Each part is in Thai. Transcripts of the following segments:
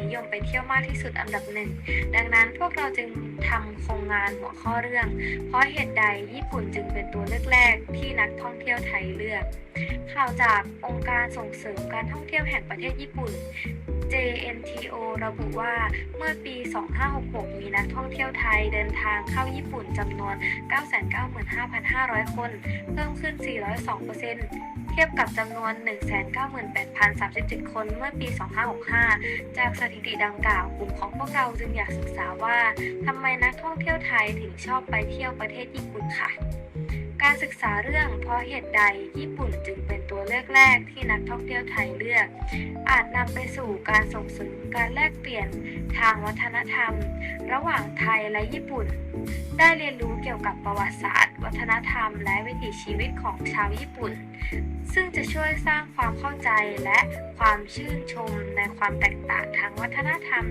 นิยมไปเที่ยวมากที่สุดอันดับหนึ่ง ดังนั้นพวกเราจึงทำโครงงานหัวข้อเรื่อง เพราะเหตุใดญี่ปุ่นจึงเป็นตัวเลือกแรกที่นักท่องเที่ยวไทยเลือก ข่าวจากองค์การส่งเสริมการท่องเที่ยวแห่งประเทศญี่ปุ่น JNTO ระบุว่าเมื่อปี 2566 มีนักท่องเที่ยวไทยเดินทางเข้าญี่ปุ่นจำนวน 995,500 คน เพิ่มขึ้น 402% ทียบกับจำนวน 198,037 คนเมื่อปี 2565 จากสถิติดังกล่าวกลุ่มของพวกเราจึงอยากศึกษาว่าทำไมนักท่องเที่ยวไทยถึงชอบไปเที่ยวประเทศญี่ปุ่นค่ะ การศึกษาเรื่องเพราะเหตุใดญี่ปุ่นจึงเป็นตัวเลือกแรกที่นักท่องเที่ยวไทยเลือก อาจนำไปสู่การส่งเสริมการแลกเปลี่ยนทางวัฒนธรรม ระหว่างไทยและญี่ปุ่น ได้เรียนรู้เกี่ยวกับประวัติศาสตร์ วัฒนธรรม และวิถีชีวิตของชาวญี่ปุ่น ซึ่งจะช่วยสร้างความเข้าใจและความชื่นชมในความแตกต่างทางวัฒนธรรม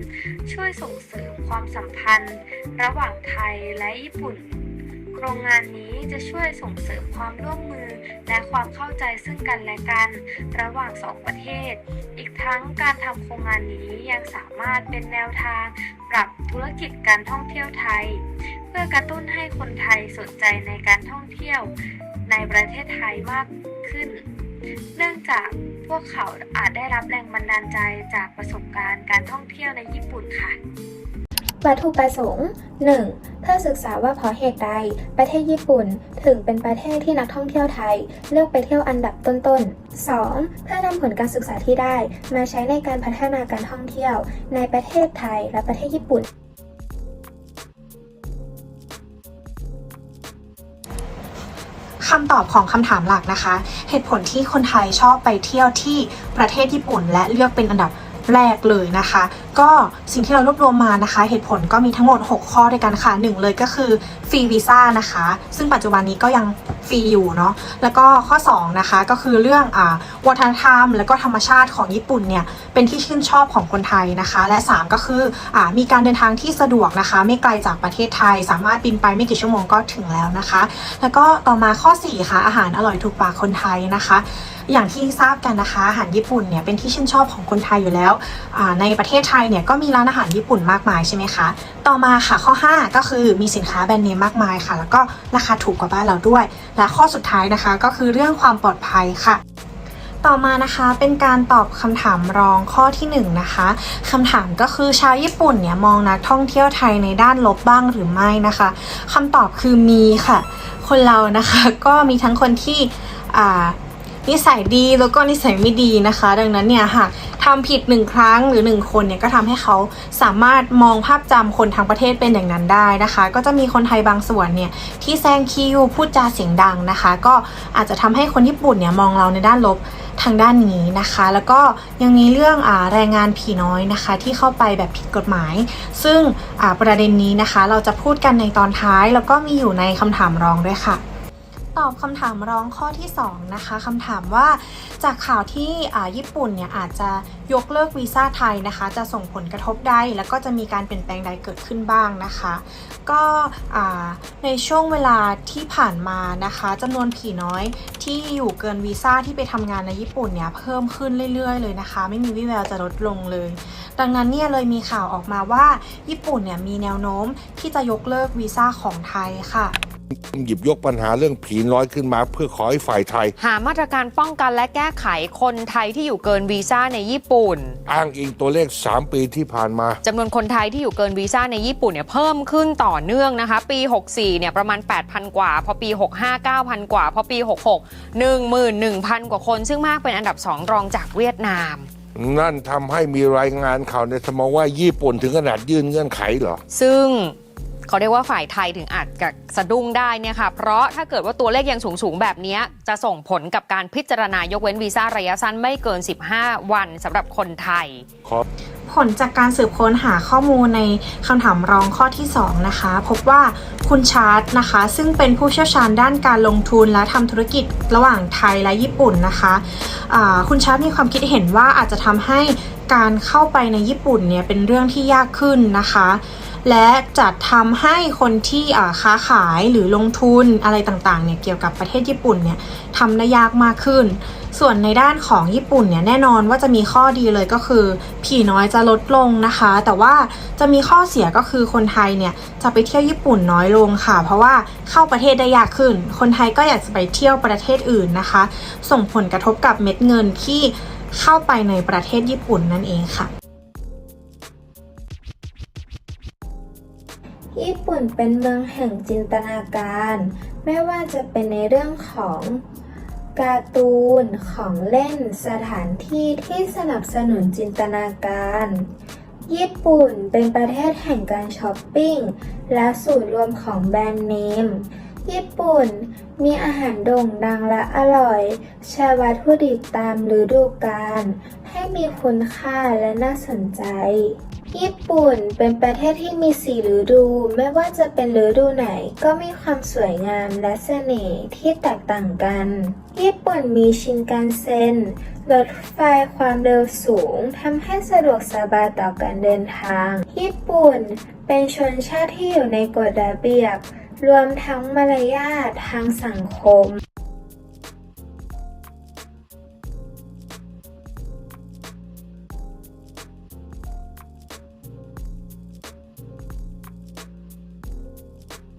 ช่วยส่งเสริมความสัมพันธ์ ระหว่างไทยและญี่ปุ่น โครงงานนี้จะช่วยส่งเสริมความร่วมมือ และความเข้าใจซึ่งกันและกัน ระหว่างสองประเทศ อีกทั้งการทำโครงงานนี้ยังสามารถเป็นแนวทาง ปรับธุรกิจการท่องเที่ยวไทย เพื่อกระตุ้นให้คนไทยสนใจในการท่องเที่ยว ในประเทศไทยมากขึ้น เนื่องจากพวกเขาอาจได้รับแรงบันดาลใจจากประสบการณ์การท่องเที่ยวในญี่ปุ่นค่ะ วัตถุประสงค์ 1. เพื่อศึกษาว่าเพราะเหตุใด ประเทศญี่ปุ่นถึงเป็นประเทศที่นักท่องเที่ยวไทย เลือกไปเที่ยวอันดับต้นๆ 2. เพื่อนำผลการศึกษาที่ได้ มาใช้ในการพัฒนาการท่องเที่ยว ในประเทศไทยและประเทศญี่ปุ่นคำตอบของคำถามหลักนะคะ เหตุผลที่คนไทยชอบไปเที่ยวที่ประเทศญี่ปุ่น และเลือกเป็นอันดับ แรกเลยนะคะ ก็สิ่งที่เรารวบรวมมานะคะ เหตุผลก็มีทั้งหมด 6 ข้อด้วยกันค่ะหนึ่งเลยก็คือฟรีวีซ่านะคะ ซึ่งปัจจุบันนี้ก็ยัง ฟรีอยู่เนาะแล้วก็ข้อ2นะคะก็คือเรื่องอ่าวัฒนธรรม แล้วก็ธรรมชาติของญี่ปุ่นเนี่ยเป็นที่ชื่นชอบของคนไทยนะคะ และ 3 ก็คืออามีการเดินทางที่สะดวกนะคะ ไม่ไกลจากประเทศไทย สามารถบินไปไม่กี่ชั่วโมงก็ถึงแล้วนะคะ แล้วก็ต่อมาข้อ4ค่ะอาหารอร่อยถูกปากคนไทยนะคะอย่างที่ทราบกันนะคะอาหารญี่ปุ่นเนี่ยเป็นที่ชื่นชอบของคนไทยอยู่แล้วในประเทศไทยเนี่ยก็มีร้านอาหารญี่ปุ่นมากมายใช่ไหมคะ ต่อมาค่ะข้อ 5 ก็คือมีสินค้าแบรนด์เนมมากมายค่ะ แล้วก็ราคาถูกกว่าบ้านเราด้วย และข้อสุดท้ายนะคะก็คือเรื่องความปลอดภัยค่ะต่อมานะคะเป็นการตอบคำถามรองข้อที่1นงนะคะคำถามก็คือชาวญี่ปุ่นเนี่ยมองนักท่องเที่ยวไทยในด้านลบบ้างหรือไม่นะคะคำตอบคือมีค่ะ คนเรานะคะก็มีทั้งคนที่อ่า นิสัยดีแล้วก็นิสัยไม่ดีนะคะ ดังนั้นเนี่ยหากทำผิดหนึ่งครั้งหรือหนึ่งคนเนี่ยก็ทำให้เขาสามารถมองภาพจำคนทั้งประเทศเป็นอย่างนั้นได้นะคะ ก็จะมีคนไทยบางส่วนเนี่ยที่แซงคิวพูดจาเสียงดังนะคะ ก็อาจจะทำให้คนญี่ปุ่นเนี่ยมองเราในด้านลบทางด้านนี้นะคะ แล้วก็ยังมีเรื่องอาแรงงานผีน้อยนะคะ ที่เข้าไปแบบผิดกฎหมาย ซึ่งอ่าประเด็นนี้นะคะ เราจะพูดกันในตอนท้าย แล้วก็มีอยู่ในคำถามรองด้วยค่ะ ตอบคำถามร้องข้อที่2นะคะคำถามว่าจากข่าวที่ญี่ปุ่นเนี่ยอาจจะยกเลิกวีซ่าไทยนะคะ จะส่งผลกระทบใด แล้วก็จะมีการเปลี่ยนแปลงใดเกิดขึ้นบ้างนะคะ ก็ในช่วงเวลาที่ผ่านมานะคะจำนวนผีน้อยที่อยู่เกินวีซ่าที่ไปทำงานในญี่ปุ่นเนี่ยเพิ่มขึ้นเรื่อยๆ เลยนะคะ ไม่มีวี่แววจะลดลงเลย ดังนั้นเนี่ยเลยมีข่าวออกมาว่าญี่ปุ่นเนี่ยมีแนวโน้มที่จะยกเลิกวีซ่าของไทยค่ะ หยิบยกปัญหาเรื่องผีน้อยขึ้นมา เพื่อขอให้ฝ่ายไทย หามาตรการป้องกันและแก้ไขคนไทยที่อยู่เกินวีซ่าในญี่ปุ่น อ้างอิงตัวเลข 3 ปีที่ผ่านมาจำนวนคนไทยที่อยู่เกินวีซ่าในญี่ปุ่นเนี่ยเพิ่มขึ้นต่อเนื่องนะคะ ปี 64เนี่ยประมาณ 8,000 กว่า พอปี 65 9,000 กว่า พอปี 66 11,000 กว่าคน ซึ่งมากเป็นอันดับ 2 รองจากเวียดนามนั่นทำให้มีรายงานข่าวในสมองว่าญี่ปุ่นถึงขนาดยื่นเงื่อนไขเหรอ ซึ่ง เขาเรียกว่าฝ่ายไทยถึงอาจจะสะดุ้งได้เนี่ยค่ะ เพราะถ้าเกิดว่าตัวเลขยังสูงๆแบบนี้จะส่งผลกับการพิจารณายกเว้นวีซ่าระยะสั้นไม่เกิน 15 วันสำหรับคนไทยผลจากการสืบค้นหาข้อมูลในคำถามรองข้อที่ 2 นะคะ พบว่าคุณชาร์ตนะคะ ซึ่งเป็นผู้เชี่ยวชาญด้านการลงทุนและทำธุรกิจระหว่างไทยและญี่ปุ่นนะคะอ่าคุณชาร์ตมีความคิดเห็นว่าอาจจะทำให้การเข้าไปในญี่ปุ่นเนี่ยเป็นเรื่องที่ยากขึ้นนะคะ และจัดทำให้คนที่ค้าขายหรือลงทุนอะไรต่างๆเนี่ยเกี่ยวกับประเทศญี่ปุ่นเนี่ยทำได้ยากมากขึ้น ส่วนในด้านของญี่ปุ่นเนี่ยแน่นอนว่าจะมีข้อดีเลยก็คือ ผีน้อยจะลดลงนะคะ แต่ว่าจะมีข้อเสียก็คือคนไทยเนี่ยจะไปเที่ยวญี่ปุ่นน้อยลงค่ะ เพราะว่าเข้าประเทศได้ยากขึ้น คนไทยก็อยากจะไปเที่ยวประเทศอื่นนะคะ ส่งผลกระทบกับเม็ดเงินที่เข้าไปในประเทศญี่ปุ่นนั่นเองค่ะ ปุ่นเป็นเมืองแห่งจินตนาการ ไม่ว่าจะเป็นในเรื่องของการ์ตูน ของเล่น สถานที่ที่สนับสนุนจินตนาการ ญี่ปุ่นเป็นประเทศแห่งการช้อปปิ้ง และศูนย์รวมของแบรนด์เนม ญี่ปุ่นมีอาหารโด่งดังและอร่อยใช้วัตถุดิบตามฤดูกาลให้มีคุณค่าและน่าสนใจ ญี่ปุ่นเป็นประเทศที่มีสีฤดู ไม่ว่าจะเป็นฤดูไหนก็มีความสวยงามและเสน่ห์ที่แตกต่างกัน ญี่ปุ่นมีชินกันเซ็นรถไฟความเร็วสูงทำให้สะดวกสบายต่อการเดินทาง ญี่ปุ่นเป็นชนชาติที่อยู่ในกฎระเบียบ รวมทั้งมารยาททางสังคม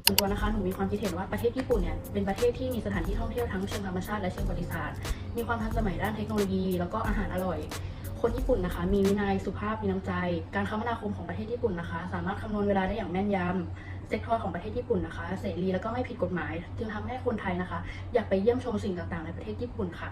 ส่วนตัวนะคะหนูมีความคิดเห็นว่าประเทศญี่ปุ่นเนี่ยเป็นประเทศที่มีสถานที่ท่องเที่ยวทั้งเชิงธรรมชาติและเชิงประวัติศาสตร์ มีความทันสมัยด้านเทคโนโลยี แล้วก็อาหารอร่อย คนญี่ปุ่นนะคะ มีวินัยสุภาพมีน้ำใจ การคมนาคมของประเทศญี่ปุ่นนะคะ สามารถคำนวณเวลาได้อย่างแม่นยำเซกทอร์ของประเทศญี่ปุ่นนะคะ เสรีแล้วก็ไม่ผิดกฎหมาย จึงทำให้คนไทยนะคะ อยากไปเยี่ยมชมสิ่งต่างๆ ในประเทศญี่ปุ่นค่ะ